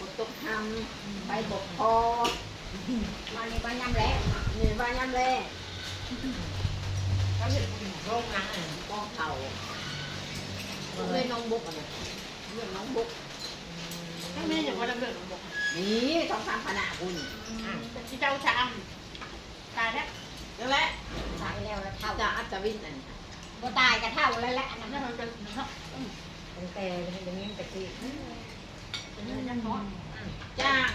ฝนฝนตกทำไปบกพอมาในบ้านยามแรงนี่บ้านยามแรงเขาเห็นโรคนังอะมองเขาเล่นน้องบุกอะนะเรื่องน้องบุกถ้าแม่อย่างว่าเราเลือกบอกนี่ต้องทำขนาดคุณแต่ที่เจ้าชามตายแล้วนั่นแหละตายแล้วแล้วเท่าจะอัศวินนั่นบ่ตายก็เท่าแล้วแหละอันนั่นั้นนมันเป็นเนาะตั้งแต่เป็นอย่างนี้ตะกี้ เป็นเรื่องยังน้อยจ้าง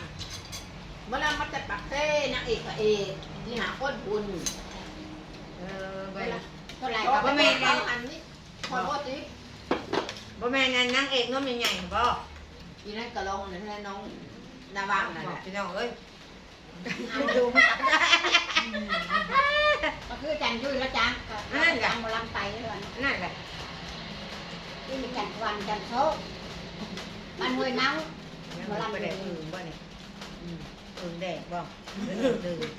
เมื่อเรามาจัดปักเต้นางเอกพระเอกที่หาก้นบุญเออไปเท่าไหร่ก็ก็ไม่บ่แม่แม่นนอันนี้ขอโทษทีบ่แม่นั่นนางเอกน้องใหญ่ๆบ่อยู่นั่นกระลงนั่นแหละน้องนาวางนั่นบแหอกละพี่น้องเอ้ยเอาดูก็คือจันยุ้ยแล้วจังก็จังบ่ลำไปเลยวันนั่นแหละนี่มีจันวันจันโชค มันห้วยเมายังบ่ไปได้อื่นบ่นี่อื่นแดดบ่หรืออื่น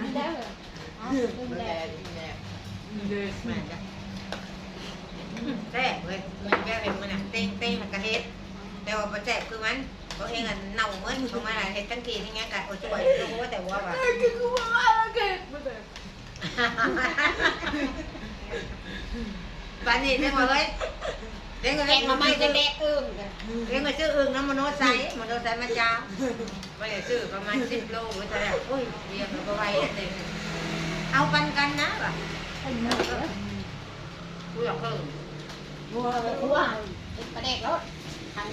มันเด้ออ๋อดูดูแลแลดูแลแม่จ้ะแซ่บเว้ยมันแก้เป็นมันน่ะเต้งเต้งมันก็เฮ็ดแต่ว่าบ่แซ่บคือมันเขาเองอะเน่าเหมือนของมันเฮ็ดทั้งทีนี่ไงกะโอ้ช่วยรู้ว่าแต่ว่าว่าบ้านนี้เด้งมาเลย เด้งมาแกเลยงมาไม่จะแดกอึ้งเลยเด้งมาซื้ออึ่งน้ำมโนไซมโนไซมาจ้าไปซื้อประมาณ10โลหรือเท่าไหร่โอ้ยเรียกมาบ่ไหวเด้งเอาปันกันนะว่ะเป็นเนื้อกูอยากเพิ่มวัววัวเป็นประเด็กรถทัน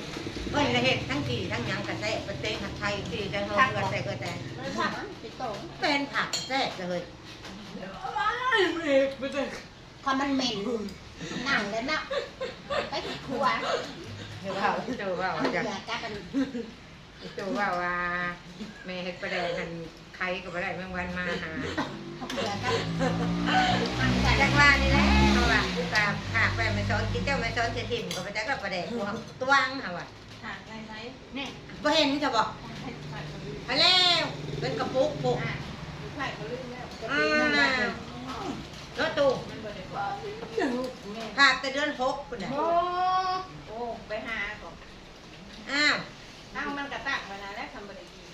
เพิ่นละเฮ็ดทั้งกี่ทั้งหยังกะแซ่บเต้งหัดไทยที่แต่เฮาก็แต่ก็แต่ไม่ผักปิดโตเป็นผักแซ่บเลยพอมันเหม็น นั่งเลยนะไปที่ครัวเดี๋ยวว่าเดี๋ยวว่าเอาจะเกลือจักกันเดี๋ยวว่าว่าแม่เฮ็ดประเดี๋ยวหันใครก็บ่ได้แมงวันมาหาเอาเกลือกันมันใส่จักว่านี่แหละเฮาว่ากูกาหากไปไม่สอนกินเจ้าไม่สอนจะถิ่นก็ไปจักกับประเดี๋ยวกูตวงเฮาว่าห่างในไหนเนี่ยบ่เห็นจะบอกใส่ใส่ก็ลืมไปแล้วเป็นกระปุกปุก ใส่ก็ลืมแล้วอ้าวรถตู้มันบ่ได้บ อกแม่หากแต่เดือน6พุ่นน่ะโอ้โอ้ไปหาก่อนอ้าวตั้งมันกระตักมานานแล้วทำบ่ได้กิน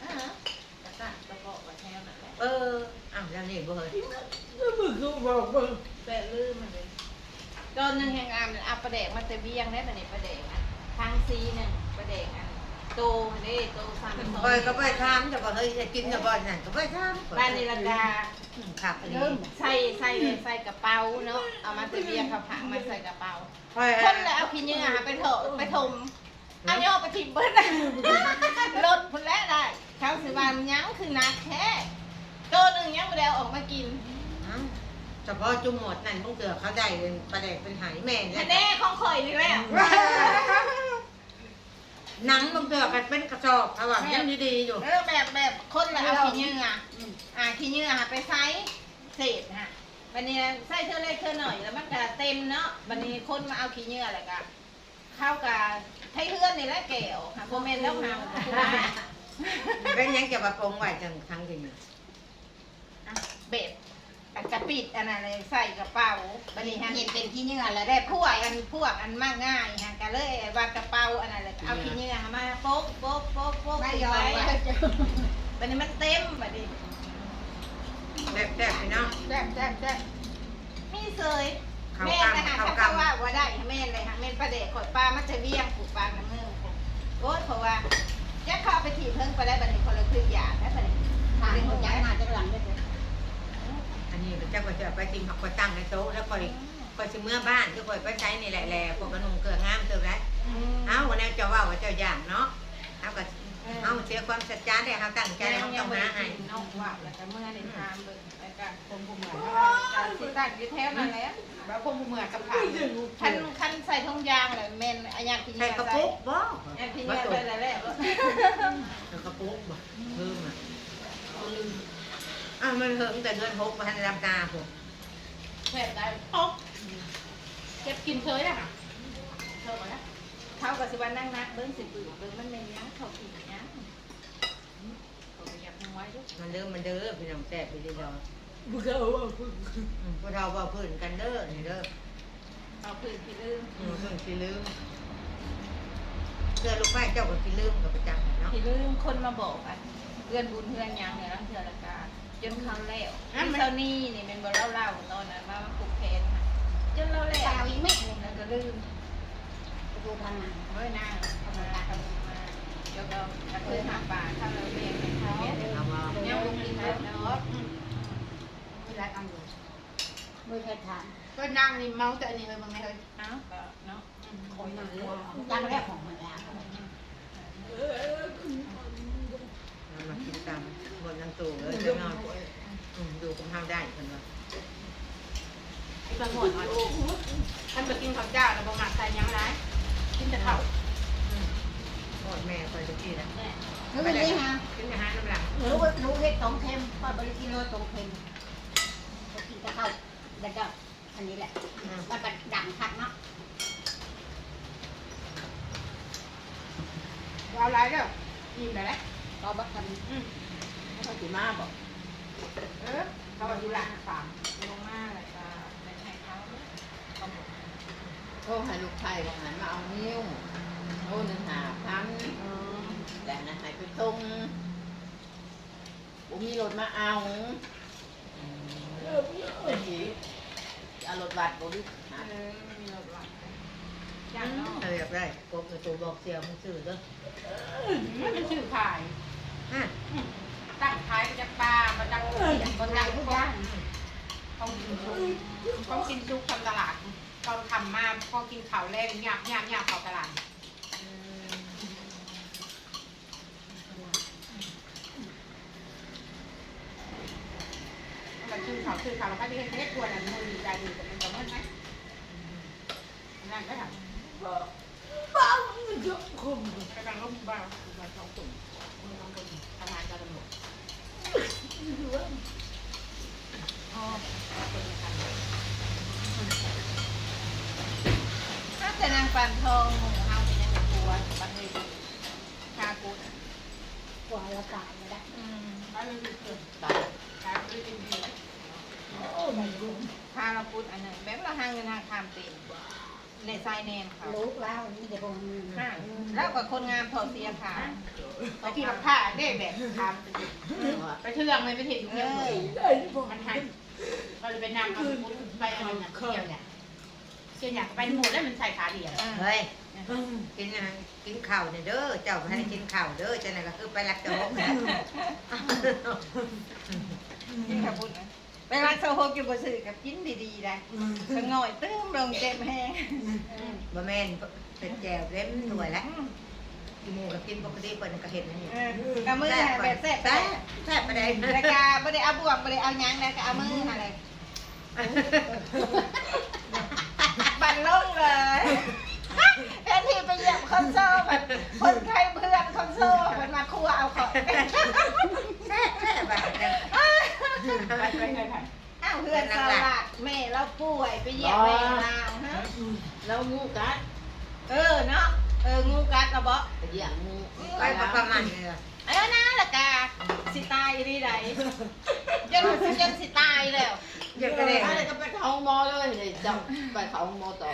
เออกระตักกระเพาะกระแทวนั่นแหละเอออ้าวแล้วนี่บ่เฮ้ยแต่ลืมมันเลยตอนนึงแห่งงามเอาประเดกมาแต่เบี้ยงได้ปะนี่ประเดกอะทางซีนึงประเดกอันโตนี่โตสามโตเอ้ยก็ไปถามจะบ่เฮ้ยจะกินจะบ่นั่นก็ไปถามบ้านนิรดา ครับอันนี้เริ่มใส่ใส่ใส่กระเป๋าเนาะเอามาแต่เบี้ยงเขาผังมาใส่กระเป๋าค่อยคนแล้วเอาขี้เหงื่อไปเถอะไปถมเอาย่อไปทิมเบิ้ลรถพุ่นแล้วได้เขาสิบานยั้งคือนักแค่ตัวหนึ่งยังไม่ได้เอาออกมากินอ้าวเฉพาะจุ่มหมดนั่นพวกเตือเขาได้เป็นประเด็กเป็นหายแม่นแค่แน่ของข่อยนี่แหละ หนังบางเตือกันเป็นกระสอบเขาว่ายังดีๆอยู่ เออแบบแบบคนละเอาขี้เหงื่ออ่าขี้เหงื่อไปใส่เศษฮะวันนี้ใส่เท่าไรเท่าหน่อยแล้วมันก็เต็มเนาะวันนี้คนมาเอาขี้เหงื่อแล้วก็เข้ากับไทยเพื่อนนี่แหละแก้วค่ะโมเมนต์แล้วหาเป็นยังจะมาปรงไว้จังทั้งกินเบ็ด อันกระปิดอันนั้นเลยใส่กระเป๋าบันนี้ฮะเห็นเป็นที่เนื้อแล้วได้ได้พวกอันพวกอันมากง่ายฮะก็เลยว่ากระเป๋าอันนั้นเลยเอาขี้เหงื่อมาโป๊กโป๊กโป๊กโป๊กไม่ติดยอมไว้ว่าจะบันนี้มันเต็มบันนี้แบบแซ่บไปเนาะแซ่บแซ่บแซ่บมีเสยเขาแม่กนะฮะำเขาเขากำว่าว่าได้แม่เลยฮะแม่ประเดกขดปลามันจะเบี้ยงผูกปลาน้ำมือโอ้ยเพราะว่าจะเข้าไปถีบเพิ่งไปได้บันนี้คนละครึ่งอย่างนะบันนี้ทางคนย้ายมาจากหลังด้วย อันนี้เจ้าก็จะไปติมผักกระตั้งในโต๊ะแล้วคอยคอยสิเมื่อบ้านก็คอยไปใช้นี่แหละแหละพวกกระนุงเกลืองามเติมแล้วเอ้าวันนี้เจ้าว่าว่าเจ้าอย่างเนาะเอาก็เอาเสียความสัจจะได้เขาตั้งใจเขาต้องมาให้นอกว่าแล้วก็เมื่อในทามเบิ่งแล้วก็คงผู้เหมือนการสิตั้งอยู่แถวนั่นแหละแล้วคงผู้เหมือนกับผ่านคันคันใส่ทองยางเลยแม่นอายักที่ใส่กระปุกบ่อันที่บ่เนี่ยตไปกแล้วแหละกระปุกบ่เพิ่มอะ อ้าวมันเหิงแต่เดือนหกพันรับตาผมแซ่บได้โอ๊ะเก็บกินเคยอะค่ะเท่าไหร่เท่ากับสิวันนั่งนักเบิ้งสิบปืนเบิ้งมันเมนยังเขากินยังเขาอยากทำไว้ด้วยมันเด้อมันเด้อพี่น้องแซ่บไปดีดอกอืมผู้เฒ่าเว่าพื้นกันเด้อนี่เด้อเอาพื้นที่ลืมอืมเพิ่นสิลืมเพื่อลูกไม้เจ้าก็สิลืมกับประจำเนาะที่ลืมคนมาบอกอะเพื่อนบุญเพื่อนหยังเนี่ยรังเทือละกา จนเขาแล้วพี่เซานี่นี่เป็นบ่เล่าเล่าๆตอนนั้นว่ามันผูกแขนค่ะจนเราแล้วสาวอีแม่เลยแล้วก็ลืมไปดูทางงานเฮ้ยนางทำอะไรทำมาเดี๋ยวก็จะเคยหาป่าถ้าเราเรียนเป็นเขาเอาว่าเนี่ยลงกินแล้วเนาะไม่ได้เอาเลยมือแค่ทานก็นั่งนี่เมาแต่อันนี้เลยมันไม่เคยเอ้าก็เนาะคอยนั่งเลยจังแรกของมันแล้ว เอามากินตามบนนังตู่เด้อเจ้านอนอืมอยู่กับเฮาได้เพิ่นว่า บางหมดอะท่านไปกินข้าวเจ้าแล้วบางหมักใส่ยังไรกินแต่ข้าว อืมโอดแม่คอยจะกี้นะ รู้ไหมนี่ฮะ กินอาหารน้ำหลัง รู้ว่ารู้เห็ดสองเค็มว่า บริกิโลสองเค็มก็กินกะเข้าแล้วก็อันนี้แหละอืมมันก็ดังคักเนาะเอาอะไรเด้ออิ่มได้แล้วก็บักทเขาสิมาบอกเออเขาอยู่หลังฟาร์มลงมาแล้วก็ไปให้เขาเขาบอกโอ้ให้ลูกชายบอกหันมาเอานิ้วโอ้หนึ่งหาพันแต่นะให้ไปตรง ผมมีรถมาเอาเป็นหีเอารถบัตรบริหาเออไม่มีรถวัดย่างเนาะเอออยากได้กบในตัวบอกเสียมึงซื้อเด้อมันชื่อขายฮะตั้งขายมาจากปลามาจากเสียงคนดังทุกอย่างเขากินซุปเขากินซุปทำตลาดเขาทำมาพอกินข้าวแรงหยาบหยาบหยาบเข้าตลาด มันชื่อเขาชื่อเขาเราก็จะเห็นเล็กกว่านั้นมือใจดีแต่มันจะมันไหมนั่นก็ทำบ้ามันเยอะคมกำลังล้มบ้าบ้าสองตุ่มมือน้องคนทำงานกับตำรวจอ๋อเป็นกันถ้าจะนางปันทองหมูเฮาเป็นยังไงกลัวบัดนี้คากูดำกว่าเราตายไม่ได้ อืม บ้านเราอยู่เกิด ตาย ขายไปเป็นเดือน โอ้ไม่รู้คาเราพูดอันนั้นแบบเราหางเงินหาคามตีในไซแนนเขารู้แล้วนี่เดี๋ยวผมห้างแล้วกับคนงามถอดเสียขาไปที่ราคาได้แบบทำไปเชื่องเลยไปเห็นเอเงี้ยอมันหันเราจะไปนำเอาไปอะไรนะเที่ยวเนี่ยเที่ยวอยากไปหมดแล้วมันใส่ขาเดียวเฮ้ยกินอาหารกินข้าวเนี่ยเด้อเจ้าให้กินข้าวเด้อเจ้านั่นก็คือไปรักโจ๊กนะกินกับพูดนะ เวลาโซโฮกินบสื่อกับกินดีๆนะสงอยตื้มลงเจ็บแห้งบะแม่นเป็นแจวเล่มหน่วยแล้วกินหมูกับกินปกติเปิดก็เห็นนี่เออกำมือหาแบบแซ่บแซ่บแซ่บไปได้รายกาไม่ได้เอาบวกไม่ได้เอาหยังนะก็เอามืออะไรบันลงเลยแทนที่ไปเหยียบคอนโซ่แบบคนไข้เพื่อนคอนโซ่มันมาคั่วเอาของแซ่บแซ่บแบบนั้น ไปไปไปไปอ้าวเพื่อนสลัดแม่เราป่วยไปเยี่ยบแม่เราฮะแล้วงูกัด เออเนาะ เอองูกัดเราบอกไปเยียบงูไปประมาณนี้เอ้ยนะละกาสิตายดีไหนจนจนสิตายแล้วเดี๋ยวก็ได้อะไรก็ไปเขาหมอเลยเลยจับไปเขาหมอต่อ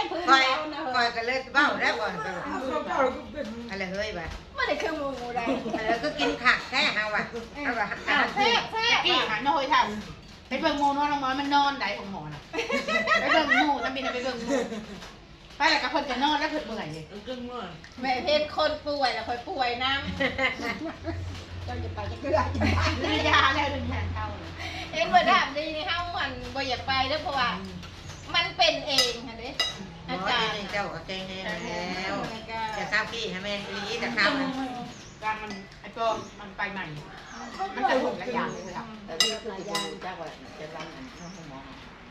ไอ้พื้นคอยเรานะคอยกันเลยเบ้าได้ก่อนอะไรเฮ้ยบ่ไม่ได้คืองูใดอะไรก็กินผักแค่เอาว่ะเอาว่ะอ้าวแซ่บแซ่บกี่หาน้อยทำไปเบิ่งโมนอนลงมามันนอนได้ของหมอน่ะไปเบิ่งหมูทำบินไปเบิ่งหมูไปแล้วก็เพิ่นจะนอนแล้วเพิ่นเมื่อยเลยแม่เพชรคนป่วยแล้วคอยป่วยน้เราจะไปจะเกลือจะไปเรือยาแล้วเรือยาเข้าเลยำเอ็นว่าถามดีนี่เฮามันบ่อยากไปเด้อเพราะว่ามันเป็นเองค่ะเด้หมอาอ จารนี่ย์เจ้าก็แกงแน่แล้วแล้วก็จะทราบพี่ให้แม่ลีจะข้าวมันกลางมันไอ้ปอมันไปใหม่ มันจะหมดระยะเลยครับแต่ที่คือจะดูจักว่าจะรังอันเข้าห้องหมอ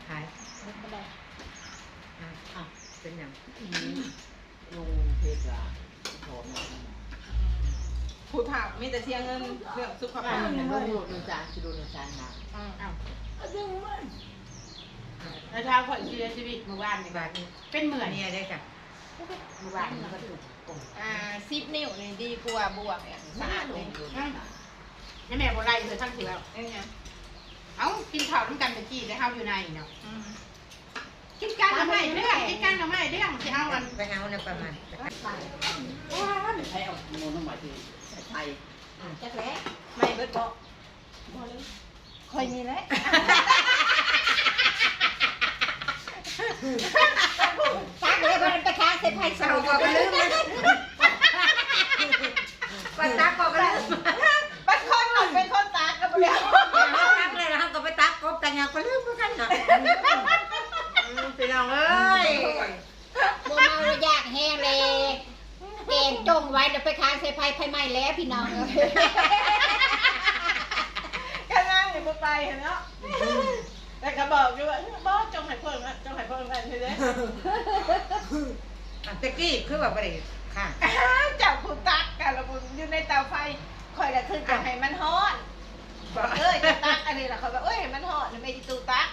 หายไม่ได้อะเป็นอย่างลุงเพชรอะโถมผู้ถามมีแต่เสียเงินเรื่องสุขอ่าภาพลุงหลุดหนึ่งจานชิดูหนึ่งจานมาอืมอ้าว แล้วเช้าข่อยเสียชีวิตเมื่อวานนี่บาทนี้เป็นเหมือนเนี่ยได้ค่ะเมื่อวานนี่ก็ถูกกงอ่าซิปนิ้วนี่ดีกว่าบวกเนี่ยสะอาดเลยลุงนี่แม่บ่ไล่เลยทั้งเถื่อเอ้ยเนี่ยเอ้ากินข้าวน้ำกันตะกี้ได้เฮาอยู่ในเนาะอืมกินกันทำไมเรื่องกินกันทำไมเรื่องที่เอามันไปเอาเนี่ยประมาณว้าไม่ใช่เอาโมนมาที่ไทยจักแหล้วไม่เบิดบ่คอยมีแล้ว ตักเลยมันไปค้างเส้นไผ่เสาเอาก็ไปลืมเลยก็ตักก็ไปลืมบัดคนหน่อยเป็นคนตากกับเดียวตักเลยแล้วก็ไปตักกบแต่ยังก็ลืมเหมือนกันเนาะพี่น้องเอ้ยบ่เมาแล้วยากแห้งเลยเกณฑ์จงไว้เดี๋ยวไปค้างเส้นไผ่ไผ่ไหม้แล้วพี่น้องก็นั่งอยู่บนไปเห็นเนาะ แต่ก็บอกอยู่ว่าบ่จงให้เพิ่นนะจงให้เพิ่นกันเถอะเด้อะตะกี้คือแบบอะไรค่ะจับผู้ตักกันละบุญอยู่ในเตาไฟคอยละคือจะให้มันฮ้อนบอกเอ้ยจะตักอันนี้ล่ะคอยบอกเอ้ยให้มันฮ้อนไม่ได้ตูตัก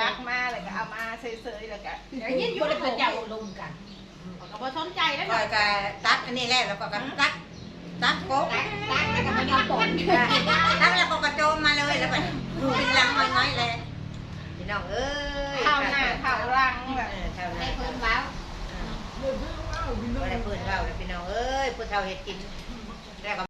ตักมาแล้วก็เอามาเฉยๆแล้วก็เดี๋ยวยินอยู่ในเจ้าลุมกันก็บ่สนใจแล้วก็เนาะก็ตักอันนี้แหละแล้วก็ตักตักกบตักตักแล้วก็มายอมปนตักแล้วก็กระโจมมาเลยแล้วก็เป็นลังน้อยๆเลยพี่ น้องเอ้ยข้าวหน้าข้าวรังแบบเออข้าวหให้น้าเพิ่นเว้าบ่ได้เพิ่นเว้าเลยพี่น้องเอ้ยผู้เฒ่าเฮ็ดกินแล้วก็